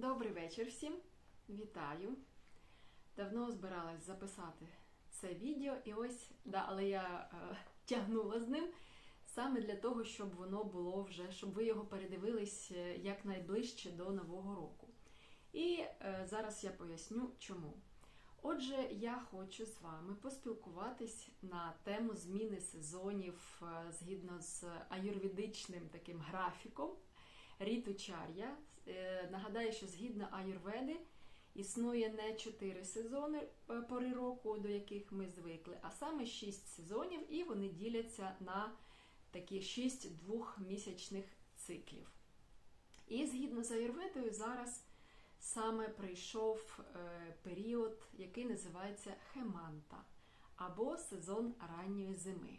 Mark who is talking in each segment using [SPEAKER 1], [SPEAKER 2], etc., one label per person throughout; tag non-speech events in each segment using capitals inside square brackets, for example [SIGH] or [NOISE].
[SPEAKER 1] Добрий вечір всім. Вітаю. Давно збиралась записати це відео, і ось, да, але я е, тягнула з ним саме для того, щоб воно було вже, щоб ви його передивились е, якнайближче до Нового року. І е, зараз я поясню чому. Отже, я хочу з вами поспілкуватись на тему зміни сезонів е, згідно з аюрведичним таким графіком. Рітучар'я. Е, Нагадаю, що згідно аюрведи існує не 4 сезони е, пори року, до яких ми звикли, а саме 6 сезонів, і вони діляться на такі 6 двохмісячних циклів. І згідно з аюрведою, зараз саме прийшов е, період, який називається хеманта або сезон ранньої зими.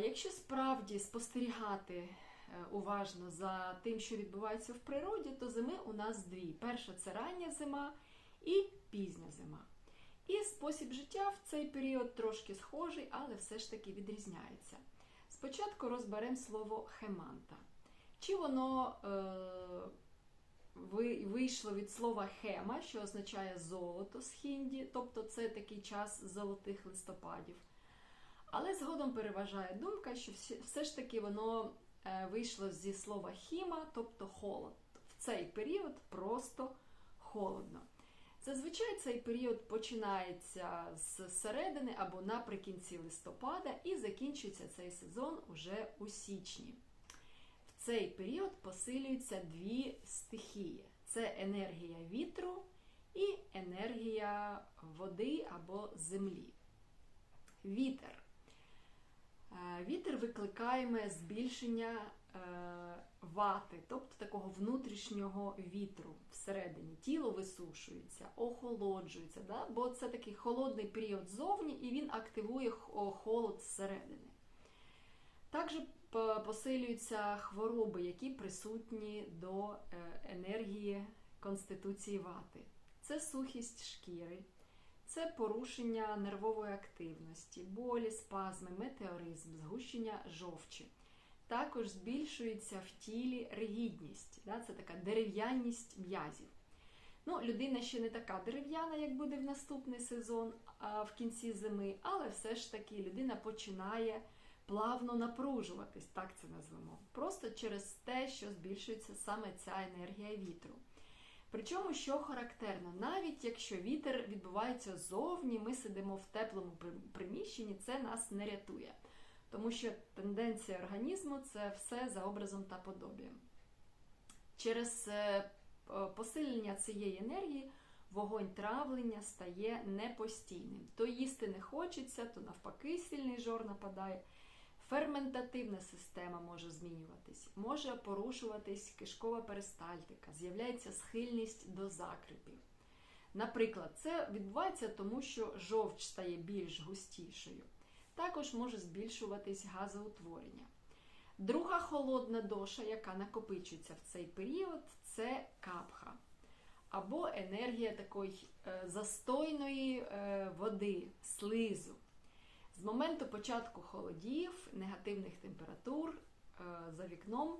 [SPEAKER 1] Якщо справді спостерігати уважно за тим, що відбувається в природі, то зими у нас дві: перша це рання зима і пізня зима. І спосіб життя в цей період трошки схожий, але все ж таки відрізняється. Спочатку розберемо слово хеманта. Чи воно е, ви- вийшло від слова хема, що означає золото з хінді, тобто це такий час золотих листопадів. Але згодом переважає думка, що все ж таки воно е, вийшло зі слова хіма, тобто холод. В цей період просто холодно. Зазвичай цей період починається з середини або наприкінці листопада і закінчується цей сезон уже у січні. В цей період посилюються дві стихії: це енергія вітру і енергія води або землі. Вітер. Е, Вітер викликає збільшення е, вати, тобто такого внутрішнього вітру всередині. Тіло висушується, охолоджується, да? бо це такий холодний період ззовні, і він активує холод зсередини. Також посилюються хвороби, які присутні до е, енергії конституції вати. Це сухість шкіри, це порушення нервової активності, болі, спазми, метеоризм, згущення жовчі. Також збільшується в тілі ригідність, да, це така дерев'яність м'язів. Ну, людина ще не така дерев'яна, як буде в наступний сезон а, в кінці зими, але все ж таки людина починає плавно напружуватись, так це назвемо. Просто через те, що збільшується саме ця енергія вітру. Причому, що характерно, навіть якщо вітер відбувається ззовні, ми сидимо в теплому приміщенні, це нас не рятує. Тому що тенденція організму це все за образом та подобієм. Через е, посилення цієї енергії вогонь травлення стає непостійним. То їсти не хочеться, то навпаки сильний жор нападає. Ферментативна система може змінюватись, може порушуватись кишкова перистальтика, з'являється схильність до закрипів. Наприклад, це відбувається тому, що жовч стає більш густішою. Також може збільшуватись газоутворення. Друга холодна доша, яка накопичується в цей період, це капха або енергія такої е, застойної е, води, слизу. З моменту початку холодів, негативних температур е, за вікном,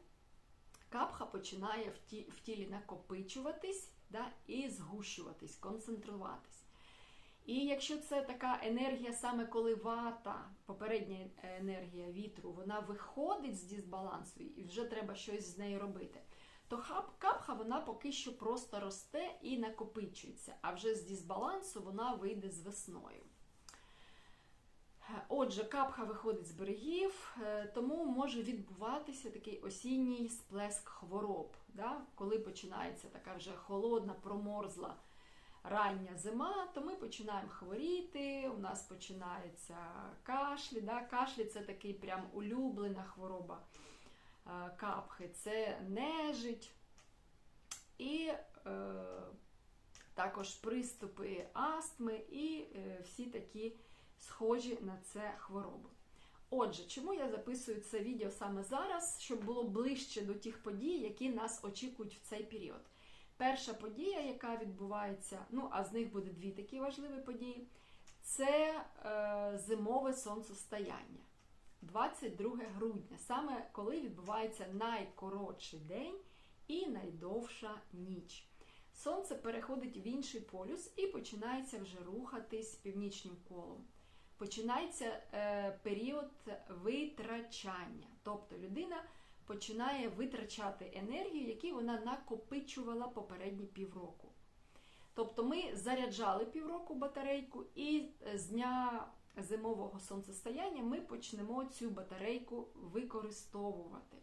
[SPEAKER 1] капха починає в, ті, в тілі накопичуватись да, і згущуватись, концентруватись. І якщо це така енергія, саме коли вата, попередня енергія вітру, вона виходить з дисбалансу і вже треба щось з нею робити, то капха вона поки що просто росте і накопичується, а вже з дисбалансу вона вийде з весною. Отже, капха виходить з берегів, е, тому може відбуватися такий осінній сплеск хвороб, да? коли починається така вже холодна, проморзла рання зима, то ми починаємо хворіти, у нас починаються кашлі. Да? Кашлі це такий прям улюблена хвороба е, капхи, це нежить. І е, також приступи астми і е, всі такі схожі на це хвороби. Отже, чому я записую це відео саме зараз, щоб було ближче до тих подій, які нас очікують в цей період. Перша подія, яка відбувається, ну а з них буде дві такі важливі події, це е, зимове сонцестояння. 22 грудня, саме коли відбувається найкоротший день і найдовша ніч. Сонце переходить в інший полюс і починається вже рухатись північним колом. Починається е, період витрачання. Тобто людина починає витрачати енергію, яку вона накопичувала попередні півроку. Тобто ми заряджали півроку батарейку, і з дня зимового сонцестояння ми почнемо цю батарейку використовувати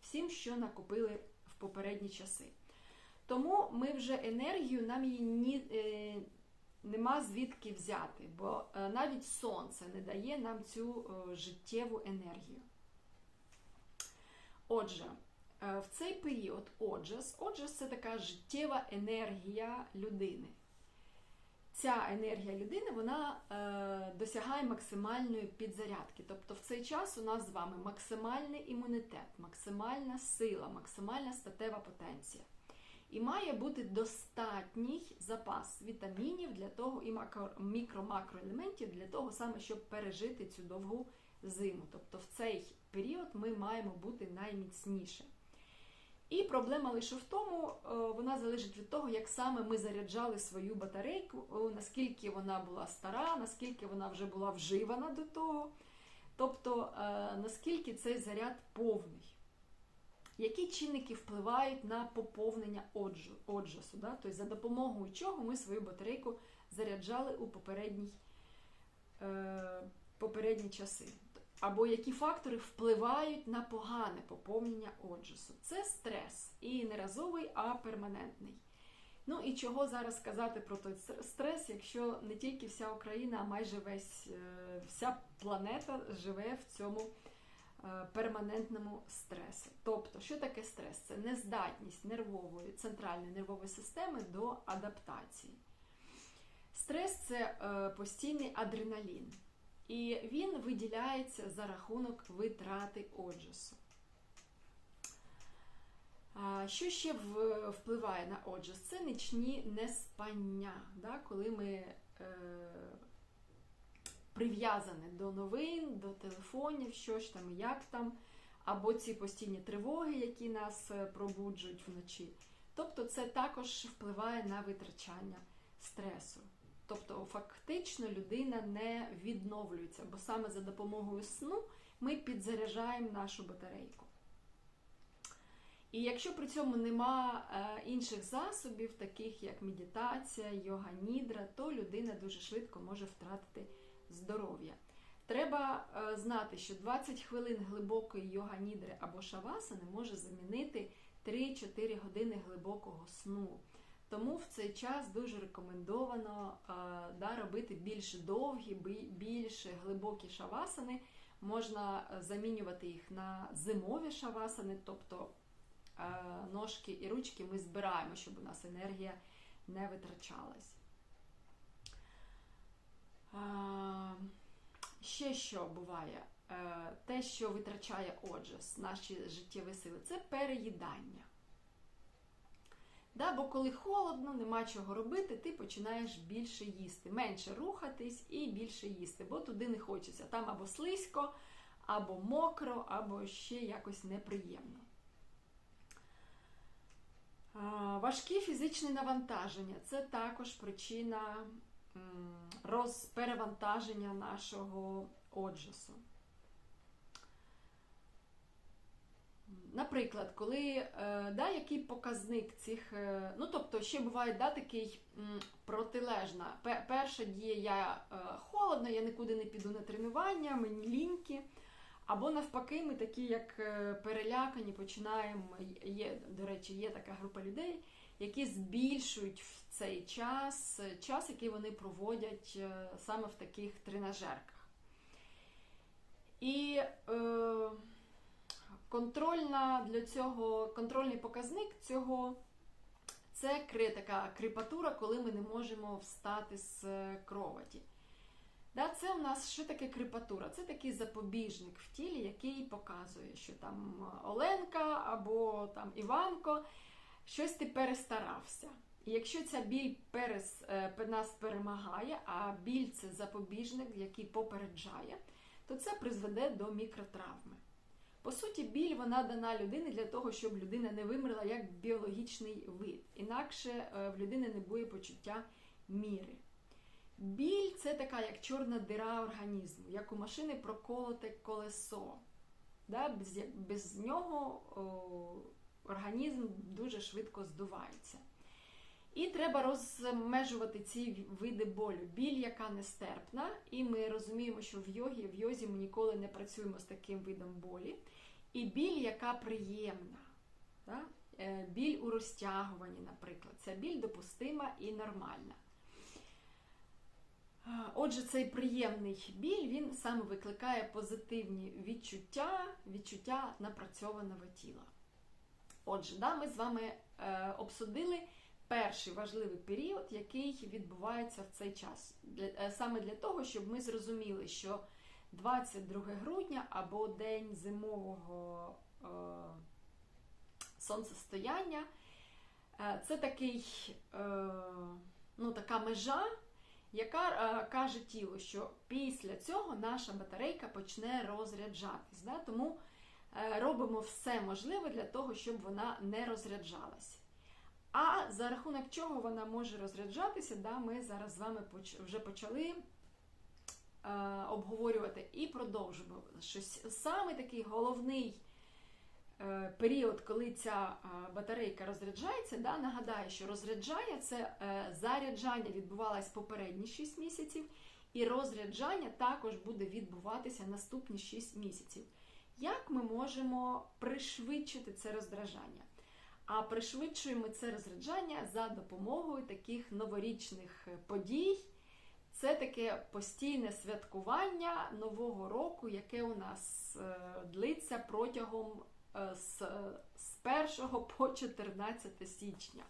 [SPEAKER 1] всім, що накопили в попередні часи. Тому ми вже енергію, нам її ні, е, нема звідки взяти, бо е, навіть сонце не дає нам цю е, життєву енергію. Отже, е, в цей період оджес, оджес це така життєва енергія людини. Ця енергія людини вона е, досягає максимальної підзарядки. Тобто в цей час у нас з вами максимальний імунітет, максимальна сила, максимальна статева потенція. І має бути достатній запас вітамінів для того, і мікро-макроелементів для того саме, щоб пережити цю довгу зиму. Тобто в цей період ми маємо бути найміцніше. І проблема лише в тому, вона залежить від того, як саме ми заряджали свою батарейку, наскільки вона була стара, наскільки вона вже була вживана до того, тобто наскільки цей заряд повний. Які чинники впливають на поповнення оджасу? Да? Тобто за допомогою чого ми свою батарейку заряджали у попередній, е, попередні часи? Або які фактори впливають на погане поповнення оджасу? Це стрес. І не разовий, а перманентний. Ну і чого зараз сказати про той стрес, якщо не тільки вся Україна, а майже весь, вся планета живе в цьому перманентному стресі. Тобто, що таке стрес? Це нездатність нервової, центральної нервової системи до адаптації. Стрес це постійний адреналін. І він виділяється за рахунок витрати оджасу. Що ще впливає на оджас? Це нічні неспання, да? коли ми е, прив'язані до новин, до телефонів, що ж там, як там, або ці постійні тривоги, які нас пробуджують вночі. Тобто це також впливає на витрачання стресу. Тобто, фактично людина не відновлюється, бо саме за допомогою сну ми підзаряджаємо нашу батарейку. І якщо при цьому нема інших засобів, таких як медитація, йога нідра, то людина дуже швидко може втратити здоров'я. Треба знати, що 20 хвилин глибокої йога нідри або шавасани може замінити 3-4 години глибокого сну. Тому в цей час дуже рекомендовано да, робити більш довгі, більш глибокі шавасани. Можна замінювати їх на зимові шавасани, тобто ножки і ручки ми збираємо, щоб у нас енергія не витрачалась. Ще що буває? Е, те, що витрачає оджас, наші життєві сили, це переїдання. Да, Бо коли холодно, нема чого робити, ти починаєш більше їсти, менше рухатись і більше їсти, бо туди не хочеться. Там або слизько, або мокро, або ще якось неприємно. Важкі фізичні навантаження це також причина розперевантаження нашого оджасу. Наприклад, коли е, да, який показник цих, е, ну тобто ще буває да, такий протилежна. Перша дія я е, холодно, я нікуди не піду на тренування, мені ліньки. Або навпаки, ми такі, як перелякані, починаємо. Є, до речі, є така група людей, які збільшують в цей час, час, який вони проводять саме в таких тренажерках. І е, Контрольна для цього, контрольний показник цього це така кріпатура, коли ми не можемо встати з кроваті. Да, Це у нас що таке кріпатура? Це такий запобіжник в тілі, який показує, що там Оленка або там Іванко, щось ти перестарався. І якщо ця біль перес, нас перемагає, а біль це запобіжник, який попереджає, то це призведе до мікротравми. По суті, біль вона дана людині для того, щоб людина не вимерла як біологічний вид. Інакше е, в людини не буде почуття міри. Біль це така як чорна дира організму, як у машини проколоте колесо. Да? Без, без нього о, організм дуже швидко здувається. І треба розмежувати ці види болю. Біль, яка нестерпна, і ми розуміємо, що в йогі, в йозі ми ніколи не працюємо з таким видом болі. І біль, яка приємна. Да? Е, Біль у розтягуванні, наприклад. Ця біль допустима і нормальна. Отже, цей приємний біль він саме викликає позитивні відчуття, відчуття напрацьованого тіла. Отже, да, ми з вами е, обсудили перший важливий період, який відбувається в цей час. Для, е, саме для того, щоб ми зрозуміли, що 22 грудня або день зимового е, сонцестояння е, це такий, е, ну, така межа, яка е, каже тілу, що після цього наша батарейка почне розряджатись. Да? Тому робимо все можливе для того, щоб вона не розряджалась. А за рахунок чого вона може розряджатися, да, ми зараз з вами вже почали е, обговорювати і продовжуємо. Що с- саме такий головний е, період, коли ця е, батарейка розряджається, да, нагадаю, що розряджання це е, заряджання відбувалось попередні 6 місяців, і розряджання також буде відбуватися наступні 6 місяців. Як ми можемо пришвидшити це роздражання? А пришвидшуємо це розряджання за допомогою таких новорічних подій. Це таке постійне святкування Нового року, яке у нас е, длиться протягом е, з 1 [LAUGHS] по 14 січня.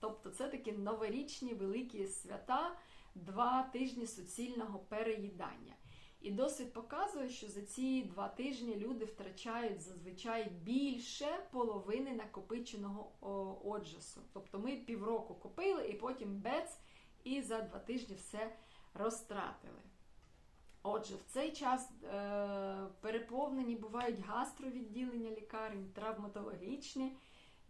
[SPEAKER 1] Тобто це такі новорічні великі свята, два тижні суцільного переїдання. І досвід показує, що за ці два тижні люди втрачають зазвичай більше половини накопиченого о, оджасу. Тобто ми півроку купили і потім бец, і за два тижні все розтратили. Отже, в цей час е, переповнені бувають гастровідділення лікарень, травматологічні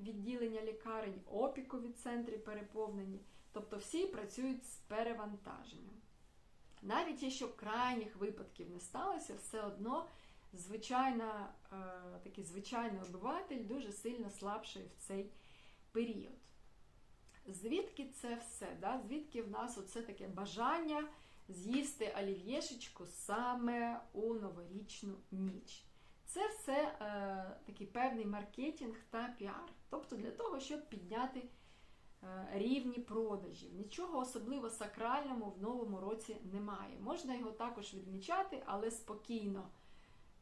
[SPEAKER 1] відділення лікарень, опікові центри переповнені. Тобто всі працюють з перевантаженням. Навіть якщо крайніх випадків не сталося, все одно звичайна, е, такий звичайний обиватель дуже сильно слабший в цей період. Звідки це все? Да? Звідки в нас оце таке бажання з'їсти олів'єшечку саме у новорічну ніч? Це все е, такий певний маркетинг та піар. Тобто для того, щоб підняти рівні продажів. Нічого особливо сакральному в новому році немає. Можна його також відмічати, але спокійно.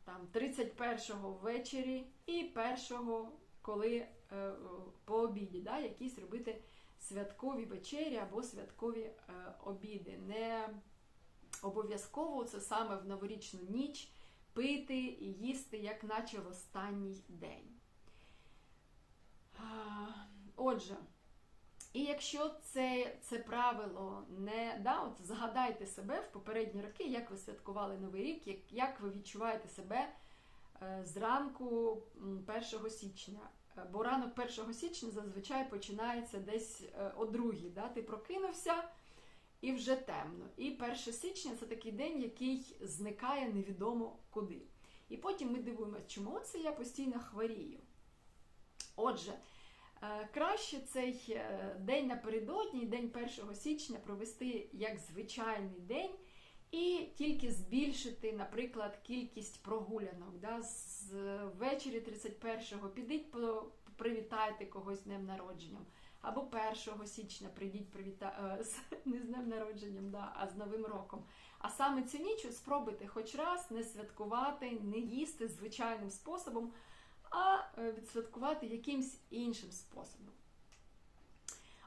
[SPEAKER 1] Там 31-го ввечері і 1-го, коли е, по обіді, да, якісь робити святкові вечері або святкові е, обіди. Не обов'язково це саме в новорічну ніч пити і їсти, як наче в останній день. Отже, і якщо це, це правило не да, от згадайте себе в попередні роки, як ви святкували Новий рік, як, як ви відчуваєте себе е, зранку 1 січня. Е, Бо ранок 1 січня зазвичай починається десь е, о другій. Да? Ти прокинувся і вже темно. І 1 січня це такий день, який зникає невідомо куди. І потім ми дивуємося, чому це я постійно хворію. Отже, краще цей е, день напередодні, день 1 січня, провести як звичайний день. І тільки збільшити, наприклад, кількість прогулянок. Да? З ввечері 31-го підіть, привітайте когось з днем народженням. Або 1 січня прийдіть привіта... е, не з днем народженням, да, а з Новим роком. А саме цю ніч спробуйте хоч раз не святкувати, не їсти звичайним способом, а е, відсвяткувати якимсь іншим способом.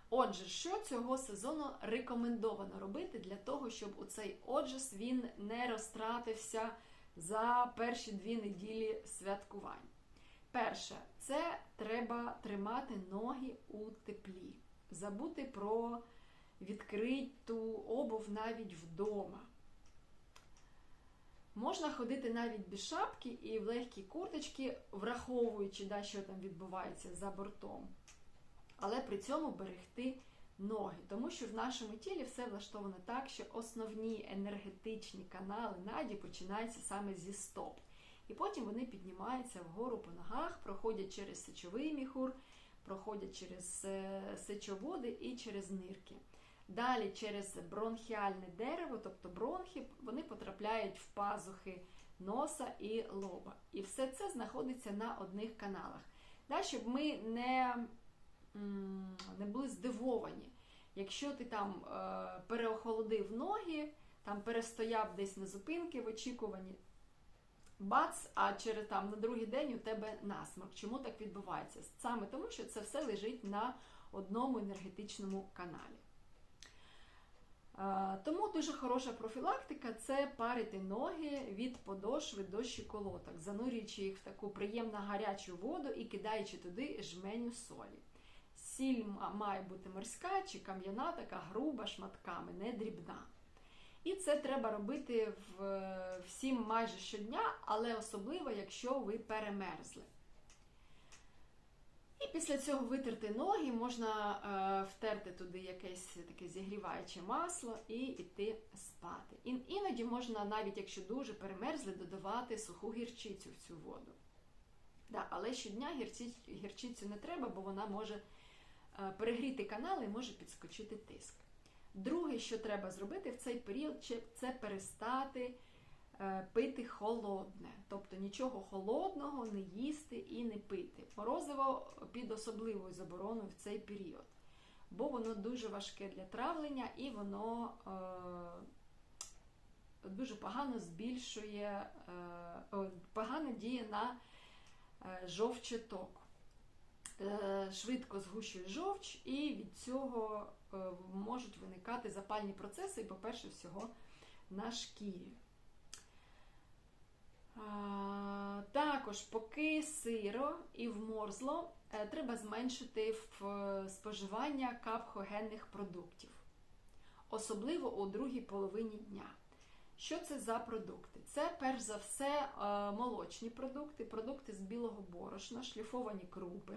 [SPEAKER 1] Отже, що цього сезону рекомендовано робити для того, щоб у цей оджас він не розтратився за перші дві неділі святкувань? Перше, це треба тримати ноги у теплі, забути про відкриту обув навіть вдома. Можна ходити навіть без шапки і в легкій курточці, враховуючи, да, що там відбувається за бортом. Але при цьому берегти ноги, тому що в нашому тілі все влаштовано так, що основні енергетичні канали наді починаються саме зі стоп. І потім вони піднімаються вгору по ногах, проходять через сечовий міхур, проходять через е, сечоводи і через нирки. Далі через бронхіальне дерево, тобто бронхи, вони потрапляють в пазухи носа і лоба. І все це знаходиться на одних каналах. Да, щоб ми не, не були здивовані. Якщо ти там е, переохолодив ноги, там перестояв десь на зупинки в очікуванні, бац, а через там на другий день у тебе насморк. Чому так відбувається? Саме тому, що це все лежить на одному енергетичному каналі. Тому дуже хороша профілактика це парити ноги від подошви до щиколоток, занурюючи їх в таку приємно гарячу воду і кидаючи туди жменю солі. Сіль має бути морська чи кам'яна, така груба шматками, не дрібна. І це треба робити всім майже щодня, але особливо, якщо ви перемерзли. І після цього витерти ноги, можна е, втерти туди якесь таке зігріваюче масло і йти спати. І, іноді можна, навіть якщо дуже перемерзли, додавати суху гірчицю в цю воду. Да, Але щодня гірчицю, не треба, бо вона може е, перегріти канал і може підскочити тиск. Друге, що треба зробити в цей період, це перестати. Е, пити холодне, тобто нічого холодного не їсти і не пити. Морозиво під особливою забороною в цей період, бо воно дуже важке для травлення і воно е, дуже погано збільшує, е, погано діє на е, жовчоток. Е, швидко згущує жовч, і від цього можуть виникати запальні процеси, і, по-перше, всього на шкірі. Також, поки сиро і вморзло, е, треба зменшити е, споживання капхогенних продуктів, особливо у другій половині дня. Що це за продукти? Це, перш за все, е, молочні продукти, продукти з білого борошна, шліфовані крупи,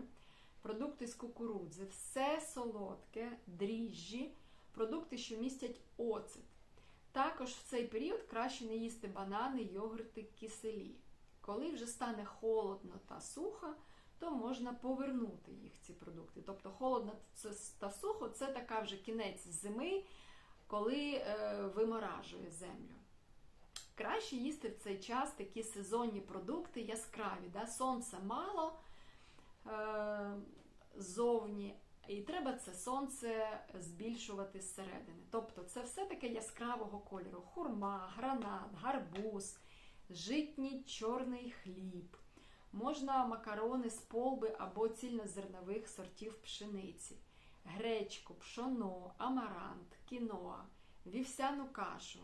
[SPEAKER 1] продукти з кукурудзи, все солодке, дріжджі, продукти, що містять оцет. Також в цей період краще не їсти банани, йогурти, киселі. Коли вже стане холодно та сухо, то можна повернути їх ці продукти. Тобто холодно та сухо це така вже кінець зими, коли е, виморажує землю. Краще їсти в цей час такі сезонні продукти яскраві. Да? Сонця мало е, зовні, і треба це сонце збільшувати зсередини. Тобто це все таке яскравого кольору: хурма, гранат, гарбуз, житній чорний хліб. Можна макарони з полби або цільнозернових сортів пшениці, гречку, пшоно, амарант, кіноа, вівсяну кашу.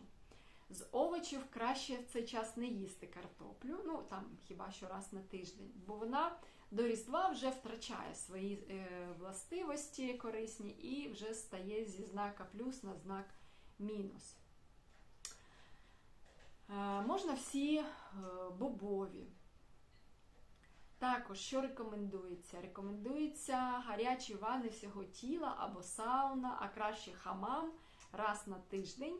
[SPEAKER 1] З овочів краще в цей час не їсти картоплю, ну там хіба що раз на тиждень, бо вона до Різдва вже втрачає свої е, властивості корисні і вже стає зі знака плюс на знак мінус. Е, можна всі е, бобові. Також, що рекомендується? Рекомендується гарячі ванни всього тіла або сауна, а краще хамам раз на тиждень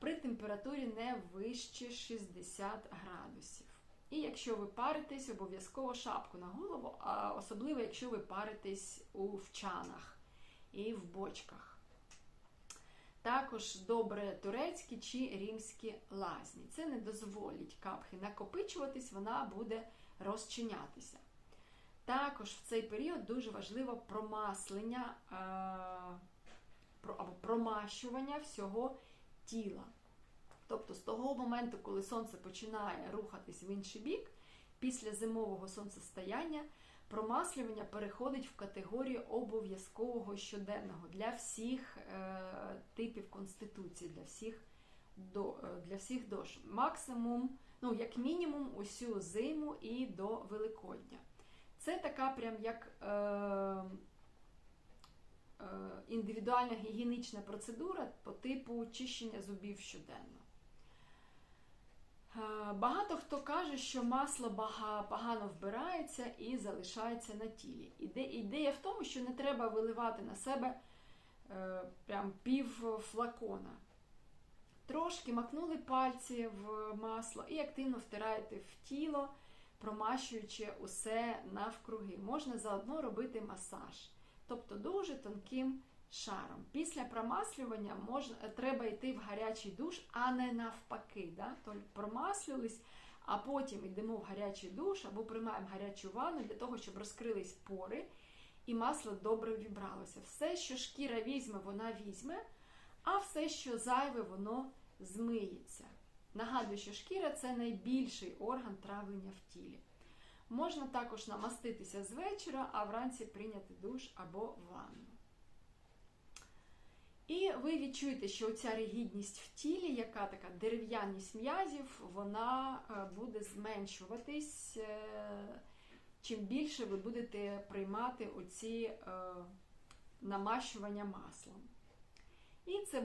[SPEAKER 1] при температурі не вище 60 градусів. І якщо ви паритесь, обов'язково шапку на голову, а особливо, якщо ви паритесь у вчанах і в бочках. Також добре турецькі чи римські лазні. Це не дозволить капхи накопичуватись, вона буде розчинятися. Також в цей період дуже важливо промаслення або промащування всього тіла. Тобто з того моменту, коли сонце починає рухатись в інший бік, після зимового сонцестояння промаслювання переходить в категорію обов'язкового щоденного для всіх е, типів конституції, для всіх до, е, для всіх дож. Максимум, ну, як мінімум, усю зиму і до Великодня. Це така прям як е, індивідуальна гігієнічна процедура по типу чищення зубів щоденно. Е, Багато хто каже, що масло погано вбирається і залишається на тілі. Ідея в тому, що не треба виливати на себе е, прям пів флакона. Трошки макнули пальці в масло і активно втираєте в тіло, промащуючи усе навкруги. Можна заодно робити масаж, тобто дуже тонким шаром. Після промаслювання можна, треба йти в гарячий душ, а не навпаки. Да? Тобто промаслювались, а потім йдемо в гарячий душ або приймаємо гарячу ванну для того, щоб розкрились пори і масло добре вібралося. Все, що шкіра візьме, вона візьме, а все, що зайве, воно змиється. Нагадую, що шкіра це найбільший орган травлення в тілі. Можна також намаститися з вечора, а вранці прийняти душ або ванну. І ви відчуєте, що ця ригідність в тілі, яка така дерев'яність м'язів, вона е, буде зменшуватись, е, чим більше ви будете приймати оці е, намащування маслом. І це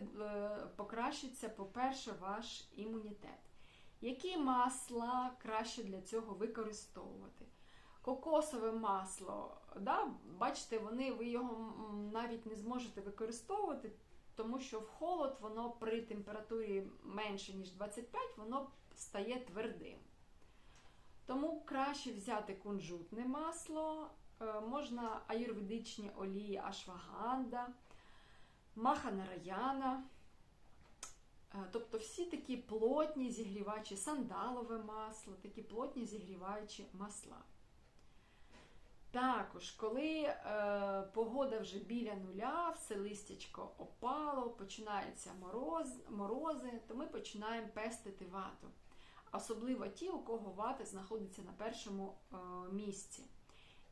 [SPEAKER 1] покращиться, по-перше, ваш імунітет. Які масла краще для цього використовувати? Кокосове масло, да, бачите, вони, ви його навіть не зможете використовувати, тому що в холод воно при температурі менше, ніж 25, воно стає твердим. Тому краще взяти кунжутне масло, е, можна аюрведичні олії ашваганда, маханараяна. Е, Тобто всі такі плотні зігрівачі, сандалове масло, такі плотні зігріваючі масла. Також, коли е, погода вже біля нуля, все листячко опало, починаються мороз, морози, то ми починаємо пестити вату. Особливо ті, у кого вата знаходиться на першому е, місці.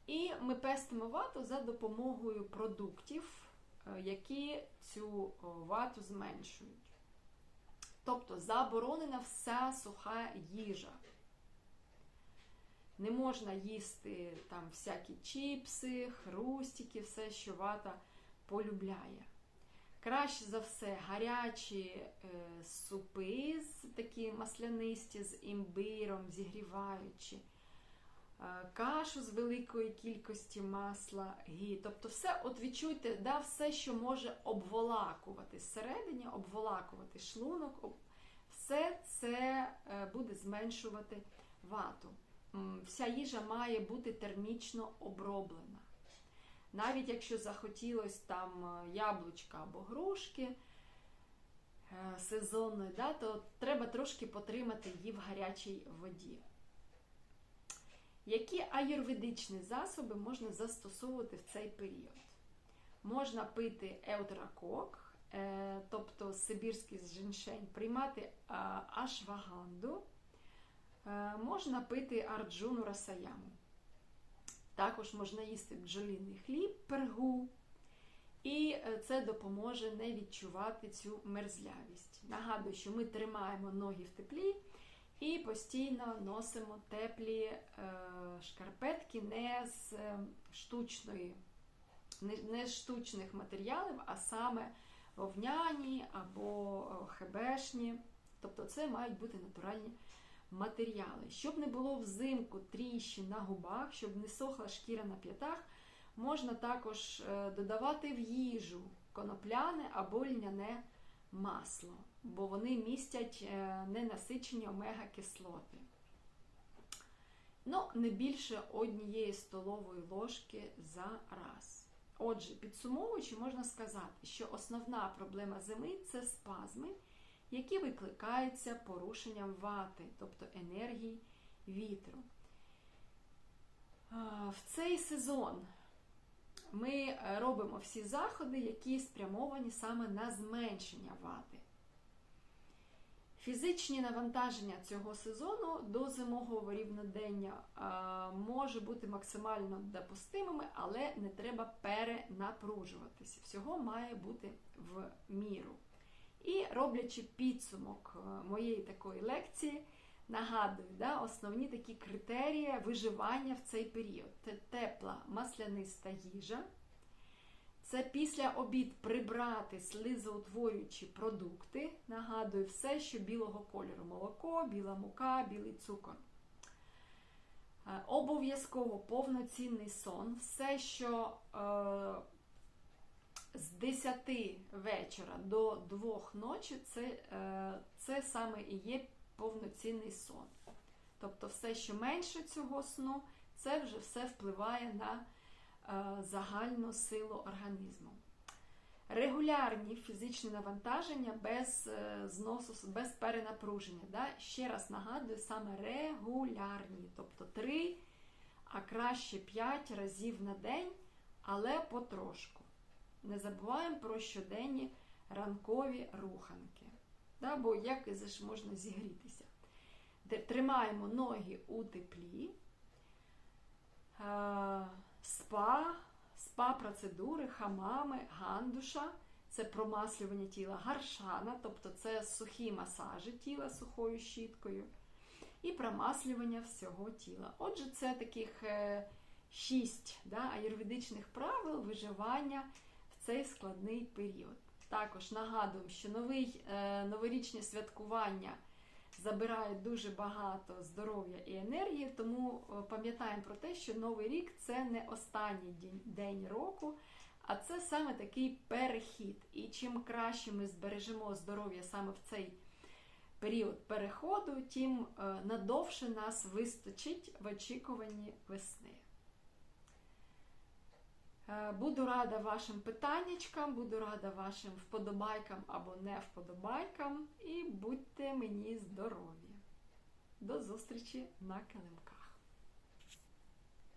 [SPEAKER 1] І ми пестимо вату за допомогою продуктів, е, які цю вату зменшують. Тобто заборонена вся суха їжа. Не можна їсти там всякі чіпси, хрустики, все, що вата полюбляє. Краще за все гарячі е, супи, такі маслянисті з імбиром, зігріваючи, е, кашу з великої кількості масла, гі. Тобто все, от відчуйте, да, все, що може обволакувати зсередині, обволакувати шлунок, все це е, буде зменшувати вату. Вся їжа має бути термічно оброблена. Навіть якщо захотілось там е, яблучка або грушки е, сезонної, да, то треба трошки потримати її в гарячій воді. Які аюрведичні засоби можна застосовувати в цей період? Можна пити еутеракок, е, тобто сибірський женьшень, приймати ашваганду, Е, можна пити арджуну расаяму. Також можна їсти бджоліний хліб, пергу, і е, це допоможе не відчувати цю мерзлявість. Нагадую, що ми тримаємо ноги в теплі і постійно носимо теплі е, шкарпетки не з е, штучної, не, не з штучних матеріалів, а саме вовняні або е, хебешні. Тобто це мають бути натуральні матеріали. Щоб не було взимку тріщин на губах, щоб не сохла шкіра на п'ятах, можна також е, додавати в їжу конопляне або льняне масло, бо вони містять е, ненасичені омега-кислоти. Ну, не більше однієї столової ложки за раз. Отже, підсумовуючи, можна сказати, що основна проблема зими це спазми, які викликаються порушенням вати, тобто енергії вітру. В цей сезон ми робимо всі заходи, які спрямовані саме на зменшення вати. Фізичні навантаження цього сезону до зимового рівнодення може бути максимально допустимими, але не треба перенапружуватися. Всього має бути в міру. І роблячи підсумок е, моєї такої лекції, нагадую, да, основні такі критерії виживання в цей період: це тепла масляниста їжа, Це після обід прибрати слизоутворюючі продукти. Нагадую, все, що білого кольору: молоко, біла мука, білий цукор. Е, Обов'язково повноцінний сон. Все, що е, з 10 вечора до 2 ночі, це, е, це саме і є повноцінний сон. Тобто, все, що менше цього сну, це вже все впливає на загальну силу організму. Регулярні фізичні навантаження без е, зносу, без перенапруження. Да? Ще раз нагадую, саме регулярні, тобто 3, а краще 5 разів на день, але потрошку. Не забуваємо про щоденні ранкові руханки. Да? Бо як і ж можна зігрітися. Тримаємо ноги у теплі, Е, спа, спа-процедури, хамами, гандуша це промаслювання тіла, гаршана, тобто це сухі масажі тіла сухою щіткою, і промаслювання всього тіла. Отже, це таких е, шість да, аюрведичних правил виживання в цей складний період. Також нагадуємо, що новий, е, новорічні святкування забирають дуже багато здоров'я і енергії, тому е, пам'ятаємо про те, що Новий рік це не останній день, день року, а це саме такий перехід. І чим краще ми збережемо здоров'я саме в цей період переходу, тим е, надовше нас вистачить в очікуванні весни. Е, Буду рада вашим питаннячкам, буду рада вашим вподобайкам або не вподобайкам. І будьте мені здорові! До зустрічі на килимках!